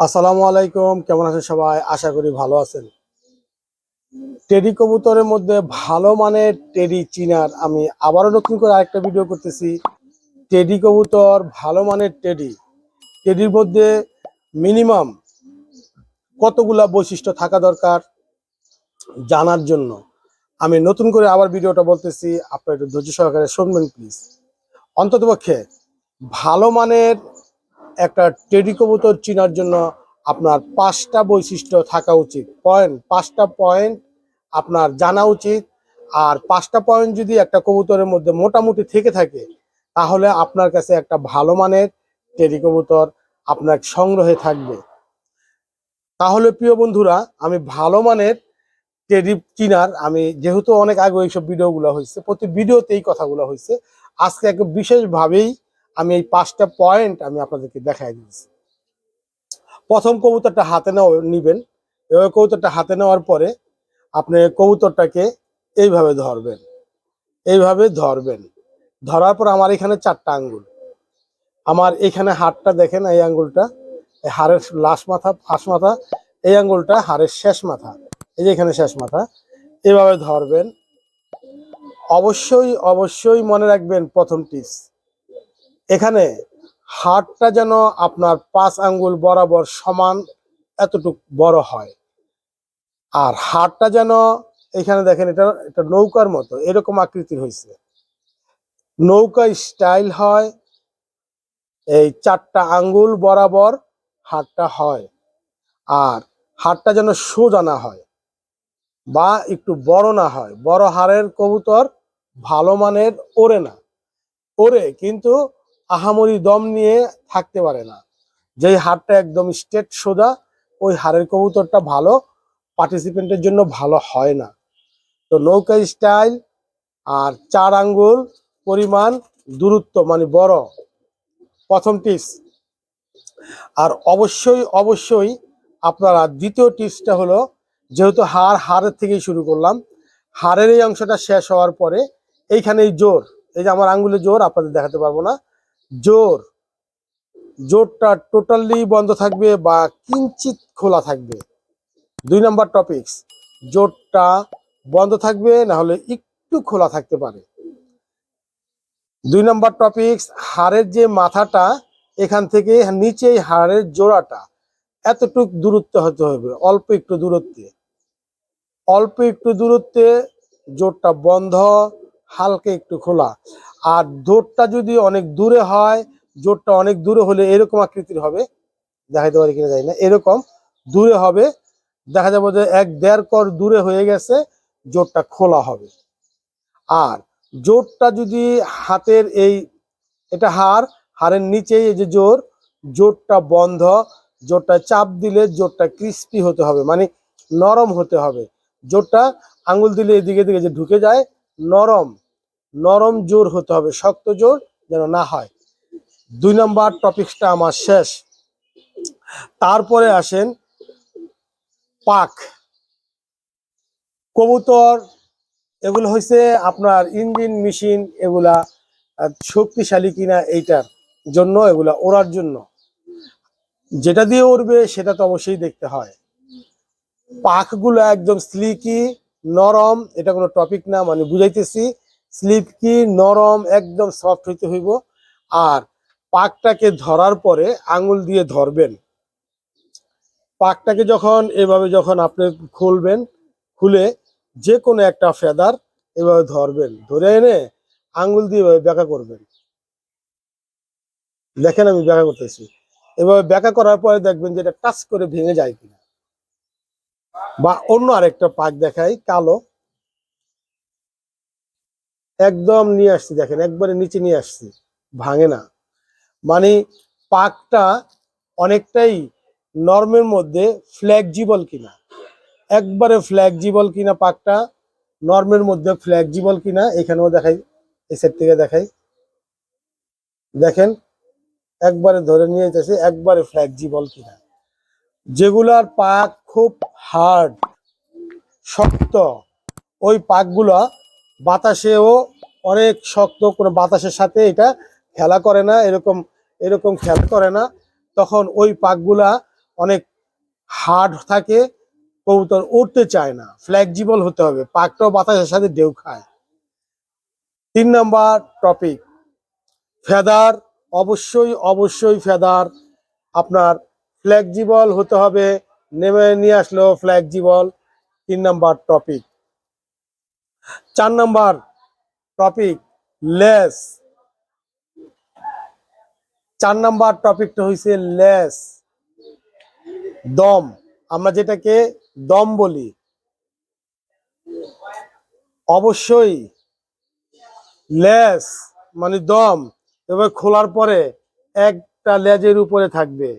আসসালামু আলাইকুম, কেমন আছেন সবাই? আশা করি ভালো আছেন। টেডি কবুতরের মধ্যে ভালো মানের টেডি চিনার আমি আবারও নতুন করে আরেকটা ভিডিও করতেছি। টেডি কবুতর, ভালো মানের টেডি। টেডির মধ্যে মিনিমাম কতগুলা বৈশিষ্ট্য থাকা দরকার জানার জন্য। আমি নতুন করে আবার ভিডিওটা বলতেছি, আপনার একটু ধৈর্য সহকারে শুনবেন প্লিজ অন্ততপক্ষে ভালো মানের একটা কবুতর চিনার জন্য আপনার পাঁচটা বৈশিষ্ট্য থাকা উচিত। পয়েন্ট, পাঁচটা পয়েন্ট আপনার জানা উচিত। আর পাঁচটা পয়েন্ট যদি একটা কবুতরের মধ্যে মোটামুটি থেকে থাকে, তাহলে আপনার কাছে একটা ভালো মানের টেডি কবুতর আপনার সংগ্রহে থাকবে। তাহলে প্রিয় বন্ধুরা, আমি ভালো মানের টেডি চিনার, আমি যেহেতু অনেক আগে এইসব ভিডিওগুলো হয়েছে, প্রতি ভিডিওতে এই কথাগুলো হয়েছে। আজকে এক বিশেষভাবেই আমি এই পাঁচটা পয়েন্ট আমি আপনাদেরকে দেখাই দিয়েছি। প্রথম কবুতরটা হাতে নেওয়া নিবেন। এভাবে কবুতরটা হাতে নেওয়ার পরে আপনি কবুতরটাকে এইভাবে ধরবেন। এইভাবে ধরবেন। ধরার পর আমার এখানে চারটা আঙ্গুল। আমার এখানে হাড়টা দেখেন এই আঙ্গুলটা। এই হাড়ের লাশ মাথা ফাঁস মাথা, এই আঙ্গুলটা হাড়ের শেষ মাথা। এই যে এখানে শেষ মাথা। এভাবে ধরবেন। অবশ্যই অবশ্যই মনে রাখবেন প্রথম টিপস। এখানে হাটটা যেন আপনার পাঁচ আঙ্গুল বরাবর সমান এতটুক বড় হয়। আর হাড়টা যেন এখানে দেখেন এটা এটা নৌকার মতো, এরকম আকৃতির হয়েছে নৌকা স্টাইল হয়, এই চারটা আঙ্গুল বরাবর হাড়টা হয়, আর হাড়টা যেন সোজা না হয় বা একটু বড় না হয়। বড় হাড়ের কবুতর ভালো মানের ওড়ে না ওরে কিন্তু আহামরি দম নিয়ে থাকতে পারে না। যেই হাড়টা একদম স্ট্রেট সোজা, ওই হাড়ের কবুতরটা ভালো, পার্টিসিপেন্টের জন্য ভালো হয় না। তো নৌকা স্টাইল আর চার আঙ্গুল পরিমাণ দূরত্ব মানে বড়, প্রথম টিপস। আর অবশ্যই অবশ্যই আপনারা দ্বিতীয় টিপসটা হলো, যেহেতু হাড় হাড়ের থেকেই শুরু করলাম হাড়ের এই অংশটা শেষ হওয়ার পরে এইখানেই জোর, এই যে আমার আঙ্গুলে জোর, আপনাদের দেখাতে পারব না। জোর। জোরটা টোটালি বন্ধ থাকবে বা কিঞ্চিত খোলা থাকবে। দুই নাম্বার টপিকস জোরটা বন্ধ থাকবে না হলে একটু খোলা থাকতে পারে। দুই নাম্বার টপিকস হাড়ের যে মাথাটা, এখান থেকে নিচেই হাড়ের জোড়াটা, এতটুক দূরত্ব হতে হবে, অল্প একটু দূরত্বে। অল্প একটু দূরত্বে জোরটা বন্ধ, হালকা একটু খোলা। আর জোরটা যদি অনেক দূরে হয়, জোরটা অনেক দূরে হলে এরকম আকৃতির হবে। দেখাইতে পারি কিনা যাই না। এরকম দূরে হবে। দেখা যাবে যে এক দেড় কর দূরে হয়ে গেছে, জোরটা খোলা হবে। আর জোরটা যদি হাতের এই, এটা হাড়, হাড়ের নিচেই এই যে জোর, জোরটা বন্ধ, জোরটা চাপ দিলে জোরটা ক্রিস্পি হতে হবে মানে নরম হতে হবে। জোরটা আঙুল দিলে এদিকে দিকে যে ঢুকে যায়, নরম। নরম জোর হতে হবে, শক্ত জোর যেন না হয়। দুই নম্বর টপিকসটা আমার শেষ। তারপরে আসেন পাক। কবুতর, এগুলো হয়েছে আপনার ইঞ্জিন মেশিন, এগুলা শক্তিশালী কিনা এইটার জন্য, এগুলা ওড়ার জন্য। যেটা দিয়ে উড়বে সেটা তো অবশ্যই দেখতে হয়। পাখগুলো একদম স্লিকি নরম, এটা কোনো টপিক না মানে বুঝাইতেছি। স্লিপকি নরম, একদম সফট হইতে হইব। আর পাকটাকে ধরার পরে আঙুল দিয়ে ধরবেন। পাকটাকে যখন, এভাবে যখন আপনি খুলবেন, খুলে যে কোনো একটা ফেদার এভাবে ধরবেন। ধরে এনে আঙুল দিয়ে এভাবে ব্যাকা করবেন। দেখেন আমি ব্যাকা করতেছি। এভাবে ব্যাকা করার পরে দেখবেন যে এটা টাচ করে ভেঙে যায় কিনা। বা অন্য আরেকটা পাক দেখাই, কালো। একদম নিয়ে আসছি, দেখেন, একবারে নিচে নিয়ে আসছি, ভাঙে না। মানে পাকটা অনেকটাই নর্মের মধ্যে ফ্ল্যাগজিবল কিনা। একবারে ফ্ল্যাগজিবল কিনা পাকটা, নর্মের মধ্যে ফ্ল্যাগজিবল কিনা, এখানেও দেখাই, এই সাইড থেকে দেখাই। দেখেন, একবারে ধরে নিয়ে যেতেছে একবারে ফ্ল্যাগজিবল কিনা। যেগুলার পাক খুব হার্ড শক্ত, ওই পাকগুলা বাতাসেও অনেক শক্ত কোনো বাতাসের সাথে এটা খেলা করে না, এরকম এরকম খেলা করে না। তখন ওই পাকগুলা অনেক হার্ড থাকে, কবুতর উঠতে চায় না ফ্লেক্সিবল হতে হবে, পাকটাও বাতাসের সাথে ঢেউ খায়। তিন নাম্বার টপিক ফেদার অবশ্যই অবশ্যই ফেদার আপনার ফ্লেক্সিবল হতে হবে, নেমে নিয়ে আসলো ফ্লেক্সিবল তিন নাম্বার টপিক চার নাম্বার টপিক, লেস। চার নাম্বার টপিকটা হয়েছে লেস। দম, আমরা যেটাকে দম বলি। অবশ্যই লেস মানে দম, এবার খোলার পরে একটা লেজের উপরে থাকবে।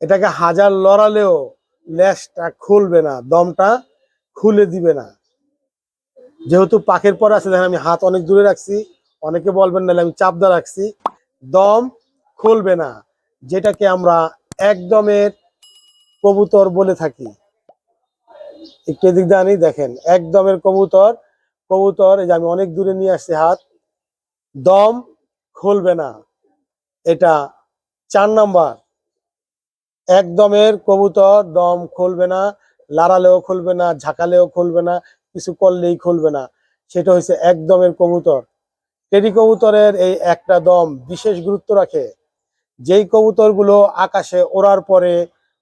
এটাকে হাজার লড়ালেও লেজটা খুলবে না, দমটা খুলে দিবে না। যেহেতু পাখের পর আছে, দেখেন আমি হাত অনেক দূরে রাখছি, অনেকে বলবেন নাহলে আমি চাপ চাপদা রাখছি। দম খুলবে না, যেটাকে আমরা একদমের কবুতর বলে থাকি। একটু এদিক দিয়ে দেখেন একদমের কবুতর কবুতর, এই যে আমি অনেক দূরে নিয়ে আসছি হাত, দম খুলবে না। এটা চার নাম্বার। একদমের কবুতর, দম খুলবে না, লাড়ালেও খুলবে না, ঝাঁকালেও খুলবে না কিছু করলেই খুলবে না। সেটা হচ্ছে একদমের কবুতর। টেডি কবুতরের এই একটা দম বিশেষ গুরুত্ব রাখে। যেই কবুতরগুলো আকাশে ওড়ার পরে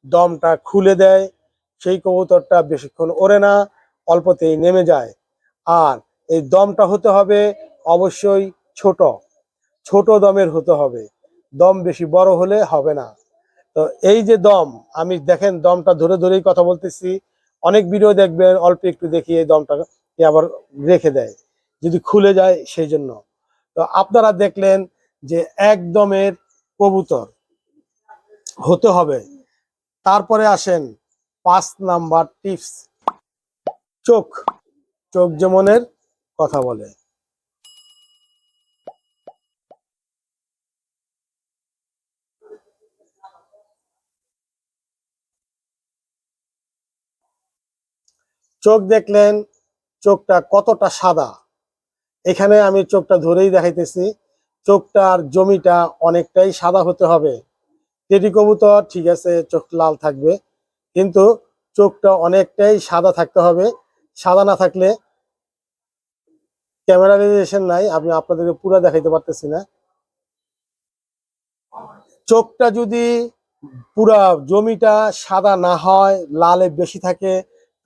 দমটা খুলে দেয়, সেই কবুতরটা বেশিক্ষণ ওড়ে না, অল্পতেই নেমে যায়। আর এই দমটা হতে হবে অবশ্যই ছোট। ছোট দমের হতে হবে। দম বেশি বড় হলে হবে না। তো এই যে দম, আমি দেখেন দমটা ধরে ধরেই কথা বলতেছি। অনেক ভিডিও দেখবেন, অল্প একটু দেখিয়ে দমটা আবার রেখে দেয়। যদি খুলে যায়, সেই জন্য। তো আপনারা দেখলেন যে একদমের কবুতর হতে হবে। তারপরে আসেন পাঁচ নাম্বার টিপস চোখ। চোখ যেমনের কথা বলে। চোখ দেখলেন চোখটা কতটা সাদা। এখানে আমি চোখটা ধরেই দেখাইতেছি চোখটার জমিটা অনেকটাই সাদা হতে হবে। টেডি কবুতর, ঠিক আছে, চোখ লাল থাকবে, কিন্তু চোখটা অনেকটাই সাদা থাকতে হবে। সাদা না থাকলে ক্যামেরা রেজুলেশন নাই, আমি আপনাদেরকে পুরো দেখাইতে পারতেছি না। চোখটা যদি পুরা জমিটা সাদা না হয়, লালে বেশি থাকে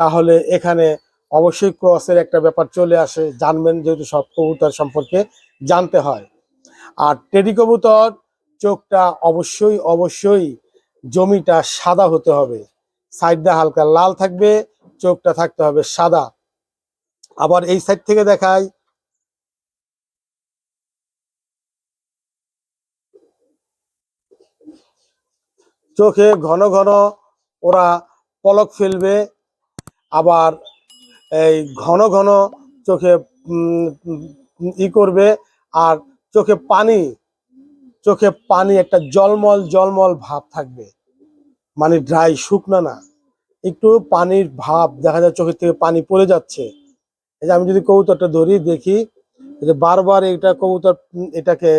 তাহলে এখানে অবশ্যই ক্রসের একটা ব্যাপার চলে আসে, জানবেন যেহেতু সব কবুতর সম্পর্কে জানতে হয়। আর টেডি কবুতর চোখটা অবশ্যই অবশ্যই জমিটা সাদা হতে হবে। সাইডটা হালকা লাল থাকবে, চোখটা থাকতে হবে সাদা। আবার এই সাইড থেকে দেখাই। চোখে ঘন ঘন ওরা পলক ফেলবে আবার এই ঘন ঘন চোখে ই করবে আর চোখে পানি চোখে পানি একটা জলমল জলমল ভাব থাকবে। মানে ড্রাই শুকনো না। একটু পানির ভাব, দেখা যায় চোখের থেকে পানি পড়ে যাচ্ছে। এই যে আমি যদি কবুতরটা ধরি, দেখি যে বারবার এটা কবুতর এটাকে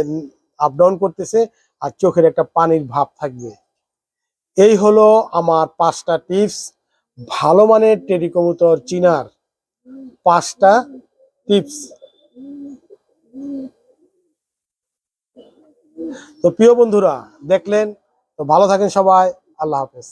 আপ ডাউন করতেছে আর চোখের একটা পানির ভাব থাকবে। এই হলো আমার পাঁচটা টিপস ভালো মানের টেডি চিনার পাঁচটা টিপস। তো প্রিয় বন্ধুরা, দেখলেন? তো ভালো থাকেন সবাই, আল্লাহ হাফেজ।